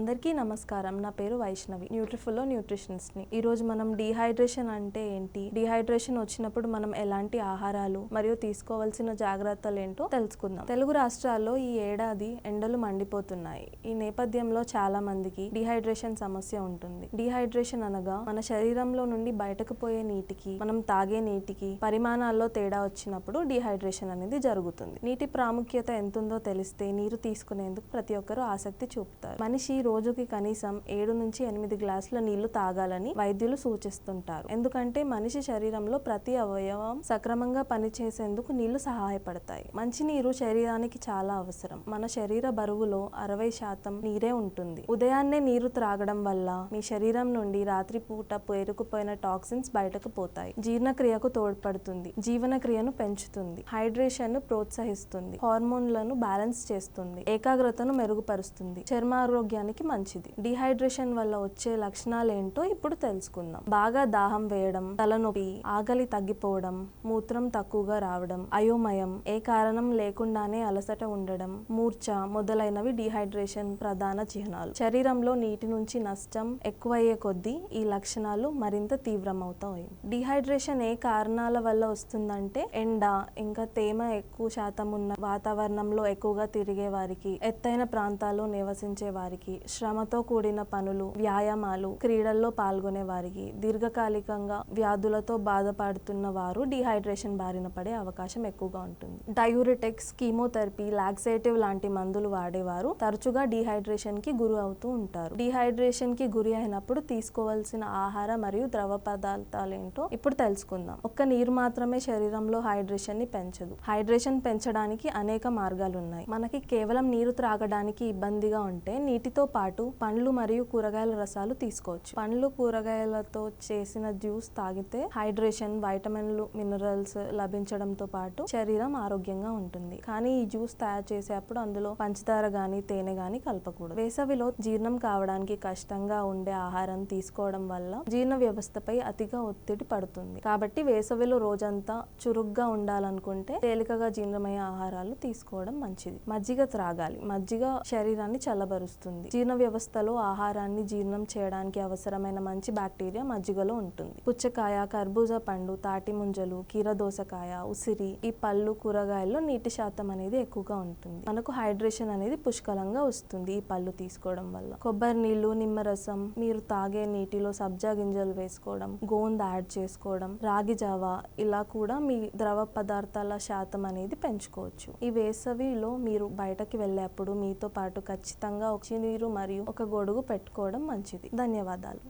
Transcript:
అందరికీ నమస్కారం. నా పేరు వైష్ణవి న్యూట్రిఫుల్లో న్యూట్రిషనిస్ట్ని. ఈరోజు మనం డీహైడ్రేషన్ అంటే ఏంటి? డీహైడ్రేషన్ వచ్చినప్పుడు మనం ఎలాంటి ఆహారాలు మరియు తీసుకోవాల్సిన జాగ్రత్తలు ఏంటో తెలుసుకుందాం. తెలుగు రాష్ట్రాల్లో ఈ ఏడాది ఎండలు మండిపోతున్నాయి. ఈ నేపథ్యంలో చాలా మందికి డీహైడ్రేషన్ సమస్య ఉంటుంది. డీహైడ్రేషన్ అనగా మన శరీరంలో నుండి బయటకు పోయే నీటికి మనం తాగే నీటికి పరిమాణాల్లో తేడా వచ్చినప్పుడు డీహైడ్రేషన్ అనేది జరుగుతుంది. నీటి ప్రాముఖ్యత ఎంతుందో తెలిస్తే నీరు తీసుకునేందుకు ప్రతి ఒక్కరూ ఆసక్తి చూపుతారు. మనిషి రోజుకి కనీసం ఏడు నుంచి ఎనిమిది గ్లాసుల నీళ్ళు తాగాలని వైద్యులు సూచిస్తుంటారు. ఎందుకంటే మనిషి శరీరంలో ప్రతి అవయవం సక్రమంగా పనిచేసేందుకు నీళ్ళు సహాయపడతాయి. మంచినీరు శరీరానికి చాలా అవసరం. మన శరీర బరువులో అరవై శాతం నీరే ఉంటుంది. ఉదయాన్నే నీరు త్రాగడం వల్ల మీ శరీరం నుండి రాత్రిపూట పేరుకుపోయిన టాక్సిన్స్ బయటకు పోతాయి. జీర్ణక్రియకు తోడ్పడుతుంది. జీవనక్రియను పెంచుతుంది. హైడ్రేషన్ను ప్రోత్సహిస్తుంది. హార్మోన్లను బ్యాలెన్స్ చేస్తుంది. ఏకాగ్రతను మెరుగుపరుస్తుంది. చర్మ ఆరోగ్యానికి మంచిది. డిహైడ్రేషన్ వల్ల వచ్చే లక్షణాలు ఏంటో ఇప్పుడు తెలుసుకుందాం. బాగా దాహం వేయడం తలనొప్పి ఆకలి తగ్గిపోవడం మూత్రం తక్కువగా రావడం అయోమయం ఏ కారణం లేకుండానే అలసట ఉండడం మూర్ఛ మొదలైనవి డిహైడ్రేషన్ ప్రధాన చిహ్నాలు. శరీరంలో నీటి నుంచి నష్టం ఎక్కువయ్యే కొద్దీ ఈ లక్షణాలు మరింత తీవ్రమవుతాయి. డిహైడ్రేషన్ ఏ కారణాల వల్ల వస్తుందంటే ఎండ ఇంకా తేమ ఎక్కువ శాతం ఉన్న వాతావరణంలో ఎక్కువగా తిరిగే వారికి ఎత్తైన ప్రాంతాల్లో నివసించే వారికి శ్రమతో కూడిన పనులు వ్యాయామాలు క్రీడల్లో పాల్గొనే వారికి దీర్ఘకాలికంగా వ్యాధులతో బాధపడుతున్న వారు డిహైడ్రేషన్ బారిన పడే అవకాశం ఎక్కువగా ఉంటుంది. డయూరిటిక్స్ కీమోథెరపీ లాక్సేటివ్ లాంటి మందులు వాడేవారు తరచుగా డిహైడ్రేషన్కి గురి అవుతూ ఉంటారు. డిహైడ్రేషన్కి గురి అయినప్పుడు తీసుకోవాల్సిన ఆహార మరియు ద్రవ పదార్థాలు ఏంటో ఇప్పుడు తెలుసుకుందాం. ఒక్క నీరు మాత్రమే శరీరంలో హైడ్రేషన్ని పెంచదు. హైడ్రేషన్ పెంచడానికి అనేక మార్గాలు ఉన్నాయి మనకి కేవలం నీరు త్రాగడానికి ఇబ్బందిగా ఉంటే నీటితో పాటు పండ్లు మరియు కూరగాయల రసాలు తీసుకోవచ్చు. పండ్లు కూరగాయలతో చేసిన జ్యూస్ తాగితే హైడ్రేషన్ వైటమిన్లు మినరల్స్ లభించడంతో పాటు శరీరం ఆరోగ్యంగా ఉంటుంది. కానీ ఈ జ్యూస్ తయారు చేసేటప్పుడు అందులో పంచదార గాని తేనె గాని కలపకూడదు. వేసవిలో జీర్ణం కావడానికి కష్టంగా ఉండే ఆహారం తీసుకోవడం వల్ల జీర్ణ వ్యవస్థపై అతిగా ఒత్తిడి పడుతుంది. కాబట్టి వేసవిలో రోజంతా చురుగ్గా ఉండాలనుకుంటే తేలికగా జీర్ణమయ్యే ఆహారాలు తీసుకోవడం మంచిది. మజ్జిగ త్రాగాలి. మజ్జిగ శరీరాన్ని చల్లబరుస్తుంది. జీర్ణ వ్యవస్థలో ఆహారాన్ని జీర్ణం చేయడానికి అవసరమైన మంచి బ్యాక్టీరియా మజ్జిగలో ఉంటుంది. పుచ్చకాయ కర్బూజా పండు తాటి ముంజలు కీరదోసకాయ ఉసిరి ఈ పళ్ళు కూరగాయల్లో నీటి శాతం అనేది ఎక్కువగా ఉంటుంది. మనకు హైడ్రేషన్ అనేది పుష్కలంగా వస్తుంది ఈ పళ్ళు తీసుకోవడం వల్ల. కొబ్బరి నీళ్ళు నిమ్మరసం మీరు తాగే నీటిలో సబ్జా గింజలు వేసుకోవడం గోంద యాడ్ చేసుకోవడం రాగి జావా ఇలా కూడా మీ ద్రవ పదార్థాల శాతం అనేది పెంచుకోవచ్చు. ఈ వేసవిలో మీరు బయటకి వెళ్ళేప్పుడు మీతో పాటు ఖచ్చితంగా ఒక నీరు మరియు ఒక గొడుగు పెట్టుకోవడం మంచిది. ధన్యవాదాలు.